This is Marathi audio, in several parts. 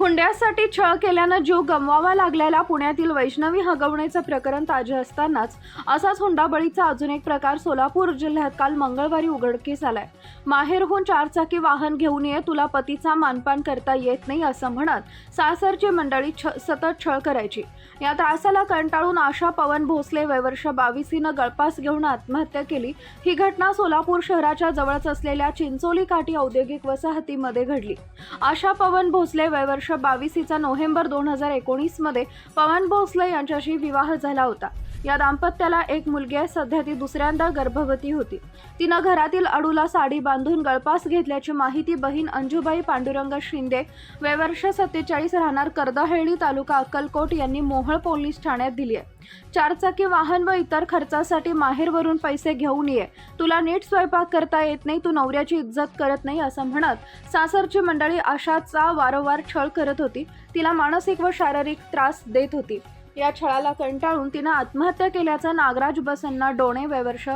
हुंड्यासाठी छळ केल्यानं जीव गमवावा लागलेला पुण्यातील वैष्णवी हगवण्याचं प्रकरण ताजे असतानाच असाच हुंडाबळीचा अजून एक प्रकार सोलापूर जिल्ह्यात काल मंगळवारी उघडकीस आलाय. माहेरहून चारचाकी वाहन घेऊन ये तुला पतीचा मानपान करता येत नाही असं म्हणत सासरची मंडळी छ सतत छळ करायची. या त्रासाला कंटाळून आशा पवन भोसले वयवर्ष बावीसीनं गळपास घेऊन आत्महत्या केली. ही घटना सोलापूर शहराच्या जवळच असलेल्या चिंचोली काठी औद्योगिक वसाहतीमध्ये घडली. आशा पवन भोसले वयवर्ष बावीसीचा नोव्हेंबर दोन हजार एकोणीसमध्ये पवन भोसले यांच्याशी विवाह झाला होता. या दाम्पत्याला एक मुलगी आहे. सध्या ती दुसऱ्यांदा गर्भवती होती. तिनं घरातील अडूला साडी बांधून गळपास घेतल्याची माहिती बहीण अंजुबाई पांडुरंग शिंदे वयवर्ष सत्तेचाळीस राहणार कर्दहेळी तालुका अक्कलकोट यांनी मोहळ पोलीस ठाण्यात दिली आहे. चारचाकी वाहन व इतर खर्चासाठी माहेरवरून पैसे घेऊन ये. तुला नीट स्वयंपाक करता येत नाही तू नवऱ्याची इज्जत करत नाही असं म्हणत सासरची मंडळी आशाचा वारंवार छळ करत होती. तिला मानसिक व शारीरिक त्रास देत होती. या छळाला कंटाळून तिनं आत्महत्या केल्याचं नागराज बसन्ना डोणे वैवर्ष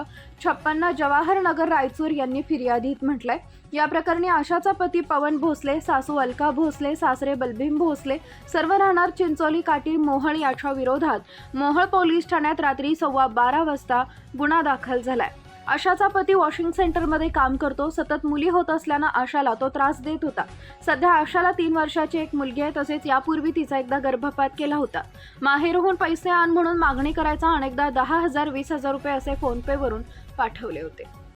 छप्पन्न जवाहरनगर रायचूर यांनी फिर्यादीत म्हटलंय. या प्रकरणी आशाचा पती पवन भोसले सासू अलका भोसले सासरे बलभीम भोसले सर्व राहणार चिंचोली काठी मोहळ याच्या विरोधात. मोहळ पोलीस ठाण्यात रात्री सव्वा बारा वाजता गुन्हा दाखल झालाय. आशाचा पती वॉशिंग सेंटरमध्ये काम करतो. सतत मुली होत असल्यानं आशाला तो त्रास देत होता. सध्या आशाला तीन वर्षाची एक मुलगी आहे. तसेच यापूर्वी तिचा एकदा गर्भपात केला होता. माहेरहून पैसे आण म्हणून मागणी करायचा अनेकदा दहा हजार वीस हजार रुपये असे फोनपेवरून पाठवले होते.